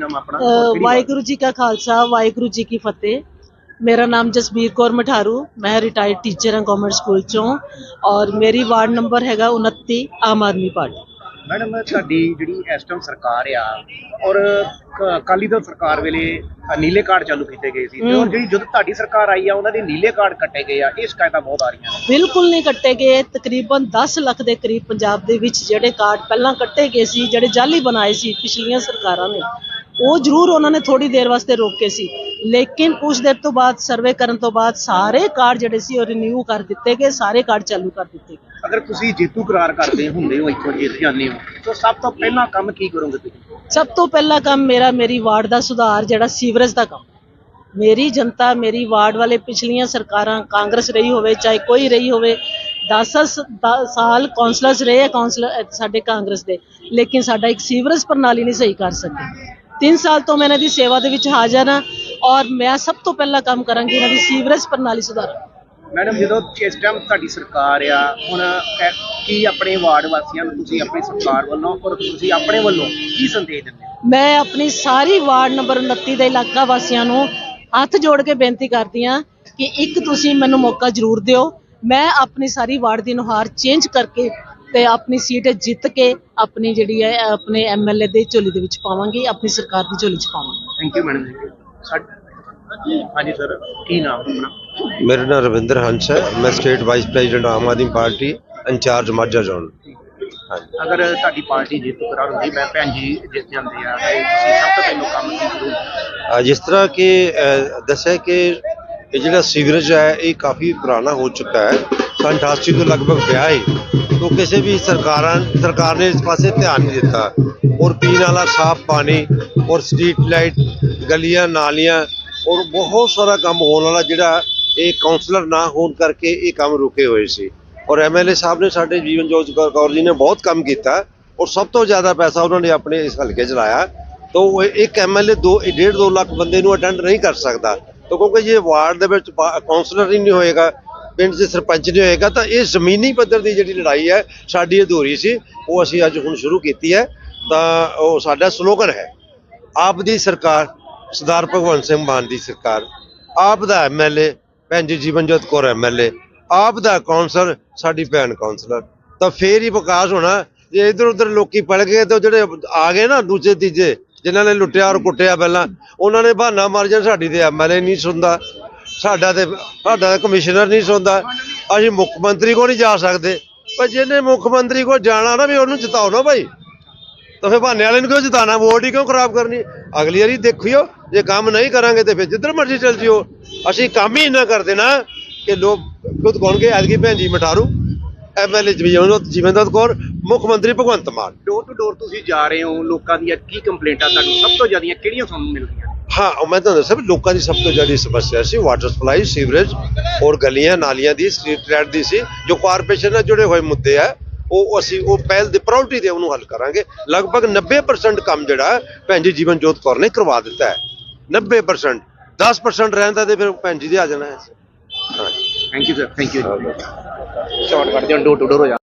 Madam ਆਪਣਾ? ਅ, ਔਰ ਕਿਹੜੀ ਵਾਹਿਗੁਰੂ ਜੀ ਕਾ ਖਾਲਸਾ ਵਾਹਿਗੁਰੂ ਜੀ ਕੀ ਫਤਿਹ। ਮੇਰਾ ਨਾਮ ਜਸਬੀਰ ਕੌਰ ਮਠਾਰੂ ਮੈਂ ਰਿਟਾਇਰਡ ਟੀਚਰ ਹਾਂ ਗਵਰਨਮੈਂਟ ਸਕੂਲ ਚੋਂ ਔਰ ਮੇਰੀ ਵਾਰਡ ਨੰਬਰ ਹੈਗਾ 29 ਆਮ ਆਦਮੀ ਪਾਰਟੀ। ਮੈਡਮ ਤੁਹਾਡੀ ਜਿਹੜੀ ਇਸ ਟਾਈਮ ਸਰਕਾਰ ਆ ਔਰ ਅਕਾਲੀ ਦਲ ਸਰਕਾਰ ਵੇਲੇ ਅ, ਨੀਲੇ ਕਾਰਡ ਚਾਲੂ ਕੀਤੇ ਗਏ ਸੀ ਤੇ ਔਰ ਹਮ। ਜਿਹੜੀ ਜਦੋਂ ਤੁਹਾਡੀ ਸਰਕਾਰ ਆਈ ਆ ਉਹਨਾਂ ਦੇ ਨੀਲੇ ਕਾਰਡ ਕੱਟੇ ਗਏ ਆ ਇਹ ਸ਼ਿਕਾਇਤਾਂ ਬਹੁਤ ਆ ਰਹੀਆਂ ਨੇ। ਬਿਲਕੁਲ ਨਹੀਂ ਕੱਟੇ ਗਏ। ਤਕਰੀਬਨ 10 ਲੱਖ ਦੇ ਕਰੀਬ ਪੰਜਾਬ ਦੇ ਵਿੱਚ ਜਿਹੜੇ ਕਾਰਡ ਪਹਿਲਾਂ ਕੱਟੇ ਗਏ ਸੀ ਜਿਹੜੇ ਜਾਲੀ ਬਣਾਏ ਸੀ ਪਿਛਲੀਆਂ ਸਰਕਾਰਾਂ ਨੇ। ਉਹ ਜ਼ਰੂਰ ਉਹਨਾਂ ਨੇ ਥੋੜੀ ਦੇਰ ਵਾਸਤੇ ਰੋਕੇ ਸੀ। ਲੇਕਿਨ ਕੁਝ ਦੇਰ ਤੋਂ ਬਾਅਦ ਸਰਵੇ ਕਰਨ ਤੋਂ ਬਾਅਦ ਸਾਰੇ ਕਾਰਡ ਜਿਹੜੇ ਸੀ ਉਹ ਰਿਨਿਊ ਕਰ ਦਿੱਤੇ ਗਏ ਸਾਰੇ ਕਾਰਡ ਚਾਲੂ ਕਰ ਦਿੱਤੇ ਗਏ। ਅਗਰ ਤੁਸੀਂ ਜੇਤੂ ਕਰਾਰ ਕਰਦੇ ਹੁੰਦੇ ਹੋ ਇੱਥੋਂ ਜਿੱਤ ਜਾਂਦੇ ਹੋ ਤਾਂ ਸਭ ਤੋਂ ਪਹਿਲਾਂ ਕੰਮ ਕੀ ਕਰੋਗੇ ਤੁਸੀਂ? ਸਭ ਤੋਂ ਪਹਿਲਾ ਕੰਮ ਮੇਰਾ ਮੇਰੀ ਵਾਰਡ ਦਾ ਸੁਧਾਰ ਜਿਹੜਾ ਸੀਵਰੇਜ ਦਾ ਕੰਮ। ਮੇਰੀ ਜਨਤਾ ਮੇਰੀ ਵਾਰਡ ਵਾਲੇ ਪਿਛਲੀਆਂ ਸਰਕਾਰਾਂ ਕਾਂਗਰਸ ਰਹੀ ਹੋਵੇ ਚਾਹੇ ਕੋਈ ਰਹੀ ਹੋਵੇ 10 ਸਾਲ ਕੌਂਸਲਰਸ ਰਹੇ ਆ ਕੌਂਸਲਰ ਸਾਡੇ ਕਾਂਗਰਸ ਦੇ। ਲੇਕਿਨ ਸਾਡਾ ਇੱਕ ਸੀਵਰੇਜ ਪ੍ਰਣਾਲੀ ਨਹੀਂ ਸਹੀ ਕਰ ਸਕੇ। 3 ਸਾਲ ਤੋਂ ਮੈਂ ਇਹਨਾਂ ਦੀ ਸੇਵਾ ਦੇ ਵਿੱਚ ਹਾਜ਼ਰ ਹਾਂ ਔਰ ਮੈਂ ਸਭ ਤੋਂ ਪਹਿਲਾ ਕੰਮ ਕਰਾਂਗੀ ਇਹਨਾਂ ਦੀ ਸੀਵਰੇਜ ਪ੍ਰਣਾਲੀ ਸੁਧਾਰਾਂ ਮੈਡਮ ਜਦੋਂ ਇਸ ਟਾਈਮ ਤੁਹਾਡੀ ਸਰਕਾਰ ਆ ਹੁਣ ਇਹ- ਕੀ ਆਪਣੇ ਵਾਰਡ ਵਾਸੀਆਂ ਨੂੰ ਤੁਸੀਂ ਆਪਣੀ ਸਰਕਾਰ ਵੱਲੋਂ ਔਰ ਤੁਸੀਂ ਆਪਣੇ ਵੱਲੋਂ ਕੀ ਸੰਦੇਸ਼ ਦਿੰਦੇ ਹੋ? ਮੈਂ ਆਪਣੀ ਸਾਰੀ ਵਾਰਡ ਨੰਬਰ 29 ਦੇ ਇਲਾਕਾ ਵਾਸੀਆਂ ਨੂੰ ਹੱਥ ਜੋੜ ਕੇ ਬੇਨਤੀ ਕਰਦੀ ਹਾਂ ਕਿ ਇੱਕ ਤੁਸੀਂ ਮੈਨੂੰ ਮੌਕਾ ਜ਼ਰੂਰ ਦਿਓ। ਮੈਂ ਆਪਣੀ ਸਾਰੀ ਵਾਰਡ ਦੀ ਨੁਹਾਰ ਚੇਂਜ ਕਰਕੇ ਤੇ ਆਪਣੀ ਸੀਟ ਜਿੱਤ ਕੇ ਆਪਣੀ ਜਿਹੜੀ ਹੈ ਆਪਣੇ ਐਮਐਲਏ ਦੇ ਝੋਲੀ ਦੇ ਵਿੱਚ ਪਾਵਾਂਗੀ ਆਪਣੀ ਸਰਕਾਰ ਦੀ ਝੋਲੀ 'ਚ ਪਾਵਾਂਗੀ। ਥੈਂਕ ਯੂ ਮੈਡਮ ਜੀ ਹਾਂਜੀ ਸਰ ਕੀ ਨਾਮ ਆਪਣਾ? ਮੇਰਾ ਨਾਮ ਰਵਿੰਦਰ ਹੰਸ ਹੈ। ਮੈਂ state vice president Aam Aadmi party incharge Majha zone ਹਾਂਜੀ। ਅਗਰ ਤੁਹਾਡੀ ਪਾਰਟੀ ਜਿੱਤ ਕਰਾਰ ਹੁੰਦੀ ਮੈਂ ਭੈਣ ਜੀ ਜਿੱਤ ਜਾਂਦੇ ਆ ਤੇ ਤੁਸੀਂ ਸਭ ਤੋਂ ਪਹਿਲਾਂ ਕੰਮ ਕੀ ਕਰੋਗੇ? ਜਿਸ ਤਰ੍ਹਾਂ ਕਿ ਦੱਸਿਆ ਕਿ ਇਹ ਜਿਹੜਾ ਸੀਵਰੇਜ ਹੈ ਇਹ ਕਾਫੀ ਪੁਰਾਣਾ ਹੋ ਚੁੱਕਾ ਹੈ। ਸੰਨ 88 ਤੋਂ ਲਗਭਗ ਪਿਆ ਹੈ ਤੋਂ ਕਿਸੇ ਵੀ ਸਰਕਾਰਾਂ, ਸਰਕਾਰ ਨੇ ਇਸ ਪਾਸੇ ਧਿਆਨ ਨਹੀਂ ਦਿੱਤਾ। ਔਰ ਪੀਣ ਵਾਲਾ ਸਾਫ਼ ਪਾਣੀ ਔਰ ਸਟਰੀਟ ਲਾਈਟ, ਗਲੀਆਂ, ਨਾਲੀਆਂ ਔਰ ਬਹੁਤ ਸਾਰਾ ਕੰਮ ਹੋਣ ਵਾਲਾ ਜਿਹੜਾ ਇਹ ਕਾਉਂਸਲਰ ਨਾ ਹੋਣ ਕਰਕੇ ਇਹ ਕੰਮ ਰੁਕੇ ਹੋਏ ਸੀ। ਔਰ ਐਮਐਲਏ ਸਾਹਿਬ ਨੇ ਸਾਡੇ ਜੀਵਨ ਜੋਤ ਕੌਰ ਕੌਰ ਜੀ ਨੇ ਬਹੁਤ ਕੰਮ ਕੀਤਾ ਔਰ ਸਭ ਤੋਂ ਜ਼ਿਆਦਾ ਪੈਸਾ ਉਹਨਾਂ ਨੇ ਆਪਣੇ ਇਸ ਹਲਕੇ 'ਚ ਲਾਇਆ। ਤਾਂ ਉਹ ਇੱਕ ਐਮਐਲਏ 2 1.5 2 ਲੱਖ ਬੰਦੇ ਨੂੰ ਅਟੈਂਡ ਨਹੀਂ ਕਰ ਸਕਦਾ। ਤਾਂ ਕਿਉਂਕਿ ਜੇ ਵਾਰਡ ਦੇ ਵਿੱਚ ਕਾਉਂਸਲਰ ਹੀ ਨਹੀਂ ਹੋਏਗਾ ਪਿੰਡ ਦੇ ਸਰਪੰਚ ਨਹੀਂ ਹੋਏਗਾ, ਤਾਂ ਇਹ ਜ਼ਮੀਨੀ ਪੱਧਰ ਦੀ ਜਿਹੜੀ ਲੜਾਈ ਹੈ, ਸਾਡੀ ਅਧੂਰੀ ਸੀ, ਉਹ ਅਸੀਂ ਅੱਜ ਹੁਣ ਸ਼ੁਰੂ ਕੀਤੀ ਹੈ, ਤਾਂ ਉਹ ਸਾਡਾ ਸਲੋਗਨ ਹੈ, ਆਪ ਦੀ ਸਰਕਾਰ, ਸਰਦਾਰ ਭਗਵੰਤ ਸਿੰਘ ਮਾਨ ਦੀ ਸਰਕਾਰ, ਆਪ ਦਾ ਐਮਐਲਏ ਭੈਣ ਜੀ ਜੀਵਨਜੋਤ ਕੌਰ ਐਮਐਲਏ ਆਪ ਦਾ ਕਾਉਂਸਲਰ ਸਾਡੀ ਭੈਣ ਕਾਉਂਸਲਰ ਤਾਂ ਫੇਰ ਹੀ ਵਿਕਾਸ ਹੋਣਾ, ਜੇ ਇਧਰ ਉਧਰ ਲੋਕੀ ਪੜ ਗਏ, ਤਾਂ ਜਿਹੜੇ ਆ ਗਏ ਨਾ ਦੂਜੇ ਤੀਜੇ ਜਿਨ੍ਹਾਂ ਨੇ ਲੁੱਟਿਆ ਔਰ ਕੁੱਟਿਆ ਪਹਿਲਾਂ, ਉਹਨਾਂ ਨੇ ਬਹਾਨਾ ਮਾਰ ਜਾਣ ਸਾਡੀ ਤੇ ਐਮਐਲਏ ਨਹੀਂ ਸੁਣਦਾ ਸਾਡਾ ਤੇ ਸਾਡਾ ਕਮਿਸ਼ਨਰ ਨਹੀਂ ਸੁਣਦਾ। ਅਸੀਂ ਮੁੱਖ ਮੰਤਰੀ ਕੋਲ ਨਹੀਂ ਜਾ ਸਕਦੇ। ਪਰ ਜਿਹਨੇ ਮੁੱਖ ਮੰਤਰੀ ਕੋਲ ਜਾਣਾ ਨਾ ਵੀ ਉਹਨੂੰ ਜਿਤਾਓ ਨਾ ਭਾਈ। ਤਾਂ ਫਿਰ ਬਹਾਨੇ ਵਾਲੇ ਨੂੰ ਕਿਉਂ ਜਿਤਾਣਾ? ਵੋਟ ਹੀ ਕਿਉਂ ਖਰਾਬ ਕਰਨੀ? ਅਗਲੀ ਵਾਰੀ ਦੇਖਿਓ, ਜੇ ਕੰਮ ਨਹੀਂ ਕਰਾਂਗੇ ਤੇ ਫਿਰ ਜਿੱਧਰ ਮਰਜ਼ੀ ਚੱਲ ਜਿਓ। ਅਸੀਂ ਕੰਮ ਹੀ ਇੰਨਾ ਕਰ ਦੇਣਾ ਕਿ ਲੋਕ ਖੁਦ ਕਹਣਗੇ, ਐਤਕੀ ਭੈਣ ਜੀ ਮਠਾਰੂ ਐਮਐਲਏ ਜੀਵਨਜੋਤ ਜੀਵਨਦਤ ਕੌਰ, ਮੁੱਖ ਮੰਤਰੀ Bhagwant Mann. Door to door ਤੁਸੀਂ ਜਾ ਰਹੇ ਹੋ, ਲੋਕਾਂ ਦੀਆਂ ਕੀ ਕੰਪਲੇਂਟਾਂ ਤੁਹਾਨੂੰ ਸਭ ਤੋਂ ਜ਼ਿਆਦੀਆਂ ਕਿਹੜੀਆਂ ਤੁਹਾਨੂੰ ਮਿਲਦੀਆਂ ਹਾਂ ਮੈਂ ਤੁਹਾਨੂੰ ਦੱਸਿਆ ਲੋਕਾਂ ਦੀ ਸਭ ਤੋਂ ਜ਼ਿਆਦਾ ਸਮੱਸਿਆ ਸੀ ਵਾਟਰ ਸਪਲਾਈ ਸੀਵਰੇਜ ਔਰ ਗਲੀਆਂ ਨਾਲੀਆਂ ਦੀ ਸਟਰੀਟ ਲਾਈਟ ਦੀ ਸੀ ਜੋ ਕਾਰਪੋਰੇਸ਼ਨ ਨਾਲ ਜੁੜੇ ਹੋਏ ਮੁੱਦੇ ਆ ਉਹ ਅਸੀਂ ਉਹ ਪਹਿਲ ਦੀ ਪ੍ਰਾਇੋਰਟੀ ਦੇ ਉਹਨੂੰ ਹੱਲ ਕਰਾਂਗੇ। ਲਗਭਗ 90% ਕੰਮ ਜਿਹੜਾ ਭੈਣ ਜੀ ਜੀਵਨ ਜੋਤ ਕੌਰ ਨੇ ਕਰਵਾ ਦਿੱਤਾ ਹੈ। 90% 10% ਰਹਿੰਦਾ ਤੇ ਫਿਰ ਭੈਣ ਜੀ ਦੇ ਆ ਜਾਣਾ ਹੈ। ਹਾਂ thank you sir thank you short ਕਰਦੇ ਹਾਂ ਡੋਰ ਟੂ ਡੋਰ ਹੋ ਜਾ